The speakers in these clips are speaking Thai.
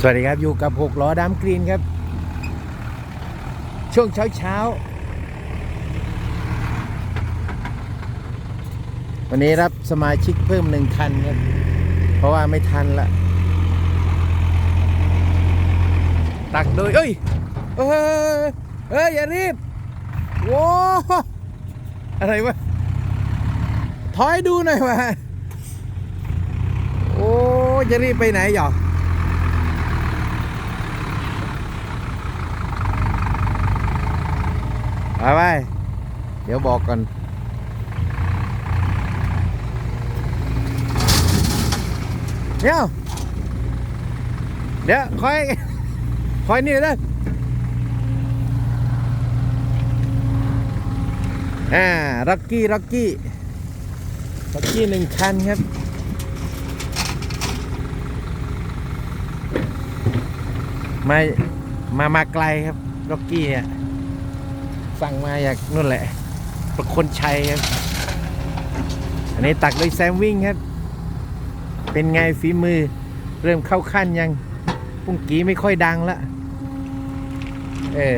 สวัสดีครับ อยู่กับ6ล้อดามกรีนครับ ช่วงเช้าเช้า วันนี้รับสมาชิกเพิ่มหนึ่งคันครับ เพราะว่าไม่ทันละ ตักโดยเอ้ย เอ้ยเอ้ย อย่ารีบโว้อะไรวะ ถอยดูหน่อยวะโอ้จะรีบไปไหนหรอ ไปไปเดี๋ยวบอกก่อนเดี๋ยวเดี๋ยวคอยคอยนี่เลยอ่าร็อกกี้ร็อกกี้ร็อกกี้หนึ่งคันครับมามามาไกลครับร็อกกี้เนี่ย สั่งมาจากนู่นแหละ ประคนชัยครับ อันนี้ตักโดยแซมวิ่งครับ เป็นไงฝีมือ เริ่มเข้าขั้นยังปุ้งกี้ไม่ค่อยดังละ เออ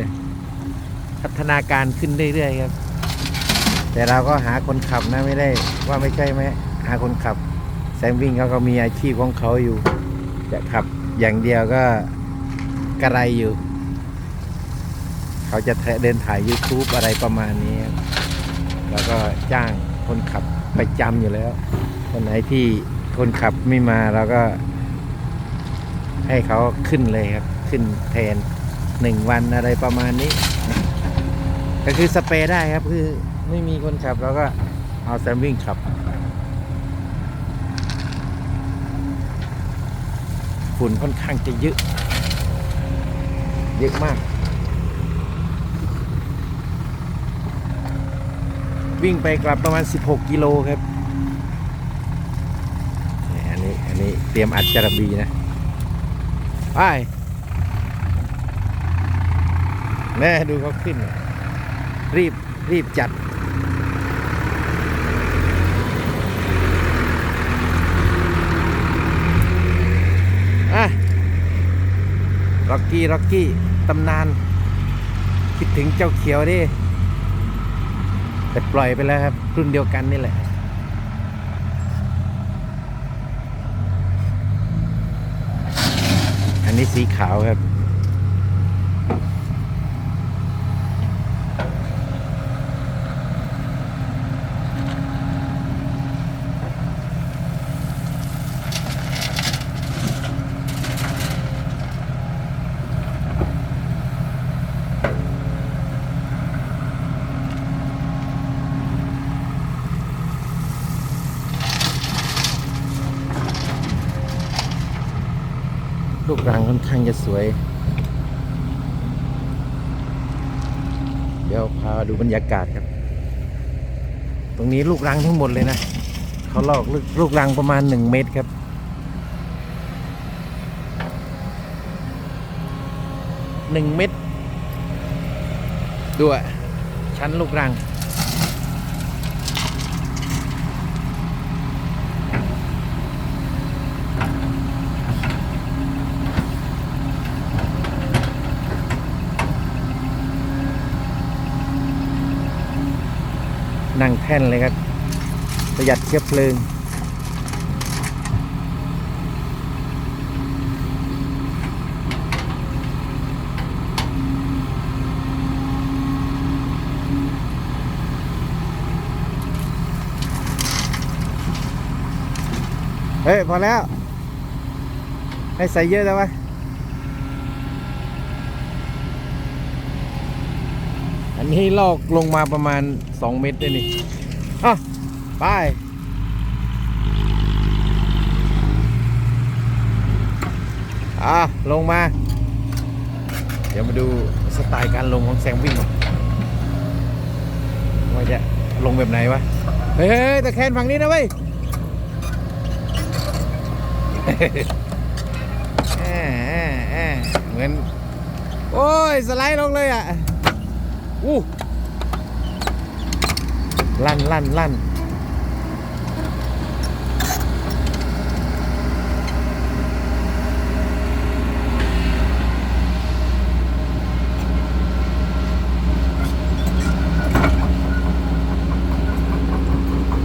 พัฒนาการขึ้นเรื่อยๆครับ แต่เราก็หาคนขับนะไม่ได้ ว่าไม่ใช่ไหมหาคนขับ แซมวิ่งเขาก็มีอาชีพของเขาอยู่ จะขับอย่างเดียวก็กระไรอยู่ เขาจะเดินถ่าย YouTube อะไรประมาณนี้ แล้วก็จ้างคนขับไปจำอยู่แล้ววันไหนที่คนขับไม่มาเราก็ ให้เขาขึ้นเลยครับ ขึ้นแทนหนึ่งวันอะไรประมาณนี้ ก็คือสเปรย์ได้ครับ คือไม่มีคนขับเราก็เอาแซมวิ่งขับฝุ่นค่อนข้างจะเยอะ เยอะมาก วิ่งไปกลับประมาณ 16 กิโลครับนี่อันนี้ อันนี้เตรียมอัดจระบีนะ ไป แน่ดูเขาขึ้น รีบ รีบจัดอะร็อกกี้ร็อกกี้ตำนาน คิดถึงเจ้าเขียวดิ แต่ปล่อยไปแล้วครับ รุ่นเดียวกันนี่แหละ อันนี้สีขาวครับ รังค่อนข้างจะสวย เดี๋ยวพาดูบรรยากาศครับ ตรงนี้ลูกรังทั้งหมดเลยนะ เขาลอกลูกลูกรังประมาณหนึ่งเมตรครับหนึ่งเมตรด้วยชั้นลูกรัง นั่งแท่นเลยครับ ประหยัดเชื้อเพลิง เฮ้ย พอแล้ว ให้ใส่เยอะแล้ววะ อันนี้ลอกลงมาประมาณ 2 เมตรเลยนี่อะไปอะลงมา เดี๋ยวมาดูสไตล์การลงของแซงวิ่งว่าจะลงแบบไหนวะ เฮ้ยแต่แคนฝั่งนี้นะเว้ยแอะแอะแอะเหมือน โอ้ย สไลด์ลงเลยอะ อู้ลั่นลั่นลั่น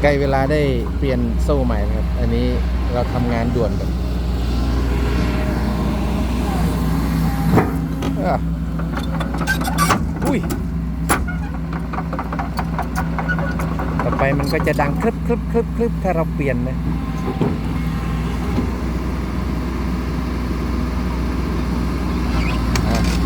ใกล้เวลาได้เปลี่ยนโซ่ใหม่ครับ อันนี้เราทำงานด่วนกันอุ้ย ต่อไปมันก็จะดังคลึบคลึบคลึบคลึบถ้าเราเปลี่ยนนะอะ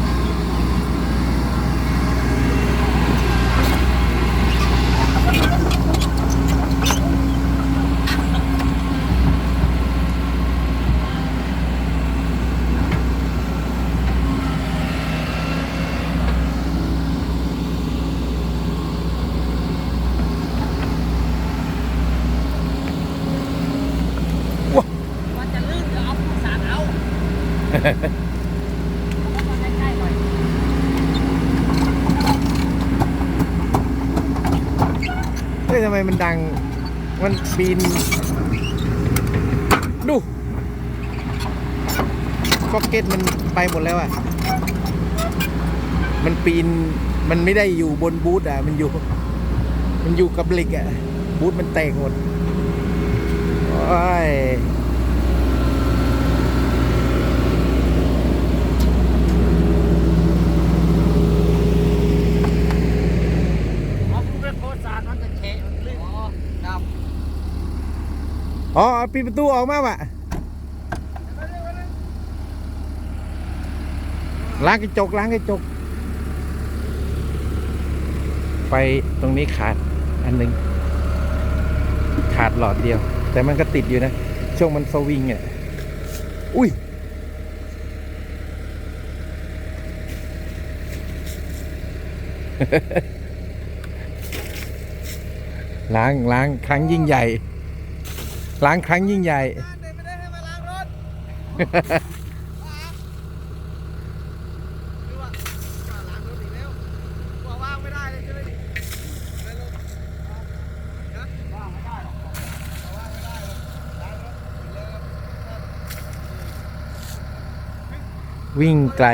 ว่าจะลื่นเดี๋ยวเอาผู้สารเอาเอามาใกล้ๆหน่อย เฮ้ย ทำไมมันดัง มันปีนดูพ็อกเก็ตมันไปหมดแล้วอะ มันปีน มันไม่ได้อยู่บนบูธอะ มันอยู่ มันอยู่กับเหล็กอะ บูธมันแตกหมด โอ้ย เอาผู้เป็นโคสารมันจะเฉะมันลื่นอ๋อครับ อ๋อปิดประตูออกมาว่ะล้างกระจกล้างกระจกไฟตรงนี้ขาดอันหนึ่งขาดหลอดเดียว แต่มันก็ติดอยู่นะ ช่วงมันสวิงอะอุ้ยล้างล้างครั้งยิ่งใหญ่ ล้างครั้งยิ่งใหญ่ วิ่งไกลด้เลยใช่ไหมดิไม่ลงนะว่างไม่ได้หรอกว่างไม่ได้หรอกล้างรถอีกแล้วครับ วิ่งไกล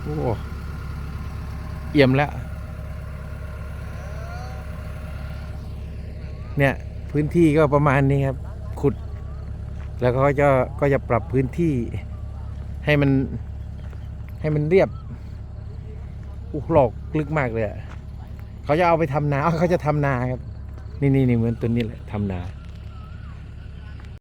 โอ้ เอี่ยมแล้ว เนี่ย พื้นที่ก็ประมาณนี้ครับ ขุด แล้วก็จะก็จะปรับพื้นที่ให้มันให้มันเรียบอุกหลอกลึกมากเลยเขาจะเอาไปทำนาเขาจะทำนาครับ นี่นี่นี่เหมือนตัวนี้แหละทำนา